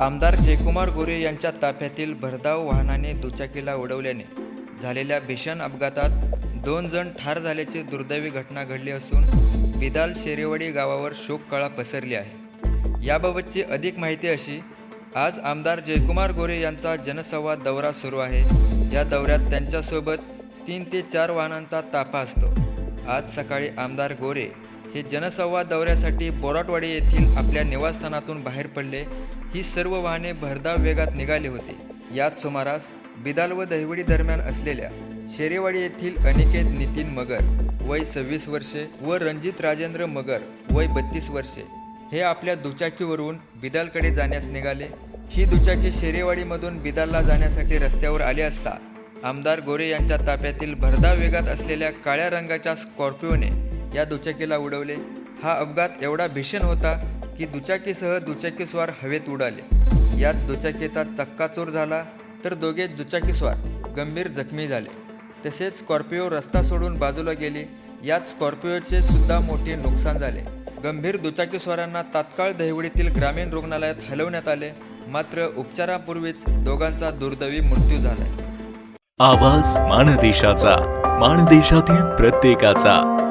आमदार जयकुमार गोरे यांच्या ताफ्यातील भरधाव वाहनाने दुचाकीला उडवल्याने झालेल्या भीषण अपघातात दोन जण ठार झाल्याची दुर्दैवी घटना घडली असून बिदाल शेरेवाडी गावावर शोककळा पसरली आहे. याबाबतची अधिक माहिती अशी आज आमदार जयकुमार गोरे यांचा जनसंवाद दौरा सुरू आहे. या दौऱ्यात त्यांच्यासोबत तीन ते चार वाहनांचा ताफा असतो. आज सकाळी आमदार गोरे हे जनसंवाद दौऱ्यासाठी बोराटवाडी येथील आपल्या निवासस्थानातून बाहेर पडले. ही सर्व वाहने भरधाव वेगात निघाली होती. याच सुमारास बिदाल व दहिवडी दरम्यान असलेल्या शेरेवाडी येथील अनिकेत नितीन मगर वय सव्वीस वर्षे व रणजित राजेंद्र मगर वय बत्तीस वर्षे हे आपल्या दुचाकीवरून बिदालकडे जाण्यास निघाले. ही दुचाकी शेरेवाडीमधून बिदालला जाण्यासाठी रस्त्यावर आली असता आमदार गोरे यांच्या ताफ्यातील भरधाव वेगात असलेल्या काळ्या रंगाच्या स्कॉर्पिओने या दुचाकीला उडवले. हा अपघात एवढा भीषण होता की दुचाकीसह दुचाकीस्वार हवेत उडाले. यात दुचाकीचा चक्काचूर झाला तर दोघे दुचाकीस्वार गंभीर जखमी झाले. तसेच स्कॉर्पिओ रस्ता सोडून बाजूला गेली. यात स्कॉर्पिओचे सुद्धा मोठे नुकसान झाले. गंभीर दुचाकीस्वारांना तात्काळ दहिवडीतील ग्रामीण रुग्णालयात हलवण्यात आले. मात्र उपचारापूर्वीच दोघांचा दुर्दैवी मृत्यू झाला. आवाज माणदेशाचा माणदेशातील प्रत्येकाचा.